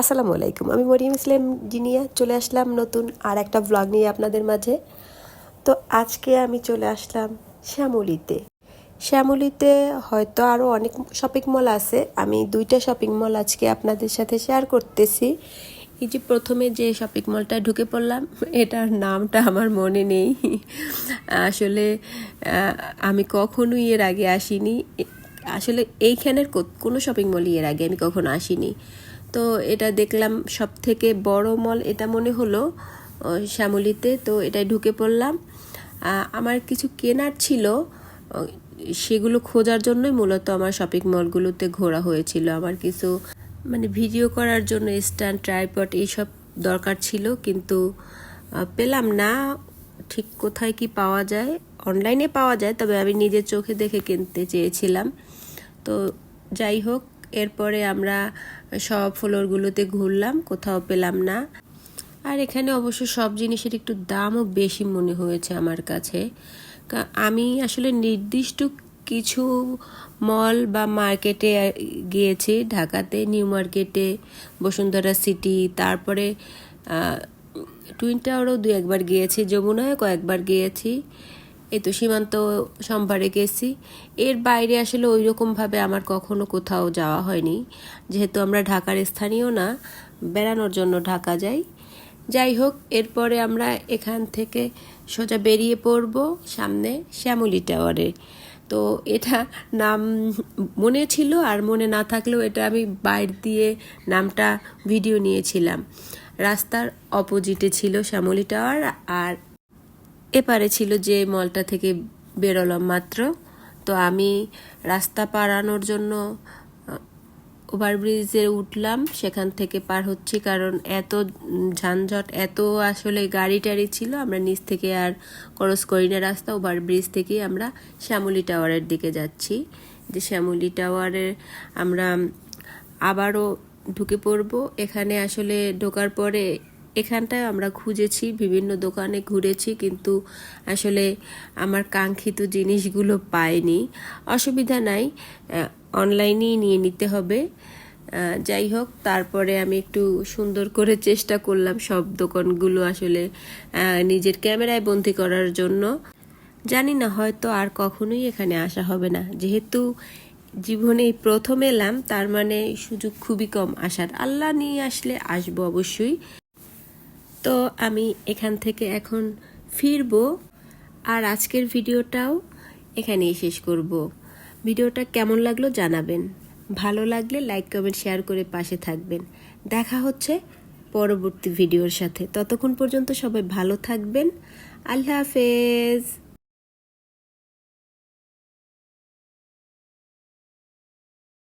আসসালামু আলাইকুম। আমি মরিয়ম ইসলাম জিনিয়া, চলে আসলাম নতুন আর একটা ব্লগ নিয়ে আপনাদের মাঝে। তো আজকে আমি চলে আসলাম শ্যামলিতে। শ্যামলিতে হয়তো আরও অনেক শপিং মল আছে। আমি দুইটা শপিং মল আজকে আপনাদের সাথে শেয়ার করতেছি। এই যে প্রথমে যে শপিং মলটা ঢুকে পড়লাম, এটার নামটা আমার মনে নেই। আসলে আমি কখনোই এর আগে আসিনি। আসলে এইখানের কোনো শপিং মলই এর আগে আমি কখনো আসিনি। তো এটা দেখলাম সব থেকে বড় মল, এটা মনে হলো শ্যামলীতে, তো এটাই ঢুকে পড়লাম। আমার কিছু কেনার ছিল সেগুলো খোঁজার জন্যই মূলত আমার শপিং মলগুলোতে ঘোরা হয়েছিল। আমার কিছু মানে ভিডিও করার জন্য, স্ট্যান্ড, ট্রাইপড এইসব দরকার ছিল, কিন্তু পেলাম না। ঠিক কোথায় কি পাওয়া যায়? অনলাইনে পাওয়া যায়, তবে আমি নিজের চোখে দেখে কিনতে চেয়েছিলাম। তো যাই হোক এরপরে আমরা সব ফ্লোরগুলোতে ঘুরলাম, কোথাও পেলাম না। আর এখানে অবশ্য সব জিনিসের একটু দামও বেশি মনে হয়েছে আমার কাছে। আমি আসলে নির্দিষ্ট কিছু মল বা মার্কেটে গিয়েছি ঢাকাতে, নিউ মার্কেটে, বসুন্ধরা সিটি, তারপরে টুইন টাওয়ারও দু একবার গিয়েছি, যমুনায় কয়েকবার গিয়েছি। এই তো সীমান্ত সম্ভারে গেছি। এর বাইরে আসলে ওই রকমভাবে আমার কখনো কোথাও যাওয়া হয়নি। যেহেতু আমরা ঢাকার স্থানীয় না, বেড়ানোর জন্য ঢাকা যাই। যাই হোক, এরপরে আমরা এখান থেকে সোজা বেরিয়ে পড়ব সামনে শ্যামলী টাওয়ারে। তো এটা নাম মনে ছিল আর মনে না থাকলেও এটা আমি বাইর দিয়ে নামটা ভিডিও নিয়েছিলাম। রাস্তার অপোজিটে ছিল শ্যামলী টাওয়ার আর এপারে ছিল যে মলটা থেকে বেরোলাম মাত্র। তো আমি রাস্তা পারানোর জন্য ওভারব্রিজে উঠলাম। সেখান থেকে পার হচ্ছি কারণ এত যানজট, এত আসলে গাড়ি টাড়ি ছিল। আমরা নিচ থেকে আর ক্রস করি না রাস্তা, ওভারব্রিজ থেকে আমরা শ্যামলী টাওয়ারের দিকে যাচ্ছি। যে শ্যামলী টাওয়ারে আমরা আবারও ঢুকে পড়ব। এখানে আসলে ঢোকার পরে এখানটায় আমরা খুঁজেছি, বিভিন্ন দোকানে ঘুরেছি, কিন্তু আসলে আমার কাঙ্ক্ষিত জিনিসগুলো পাইনি। অসুবিধা নাই অনলাইনেই নিয়ে নিতে হবে। যাই হোক, তারপরে আমি একটু সুন্দর করে চেষ্টা করলাম সব দোকানগুলো আসলে নিজের ক্যামেরায় বন্দি করার জন্য। জানি না, হয়তো আর কখনোই এখানে আসা হবে না। যেহেতু জীবনে প্রথম এলাম, তার মানে সুযোগ খুবই কম। আসার আল্লাহ নিয়ে আসলে আসব অবশ্যই। তো আমি এখান থেকে এখন ফিরব আর আজকের ভিডিওটাও এখানেই শেষ করব। ভিডিওটা কেমন লাগল জানাবেন। ভালো লাগলে লাইক, কমেন্ট, শেয়ার করে পাশে থাকবেন। দেখা হচ্ছে পরবর্তী ভিডিওর সাথে। ততক্ষণ পর্যন্ত সবাই ভালো থাকবেন। আল্লাহ হাফেজ।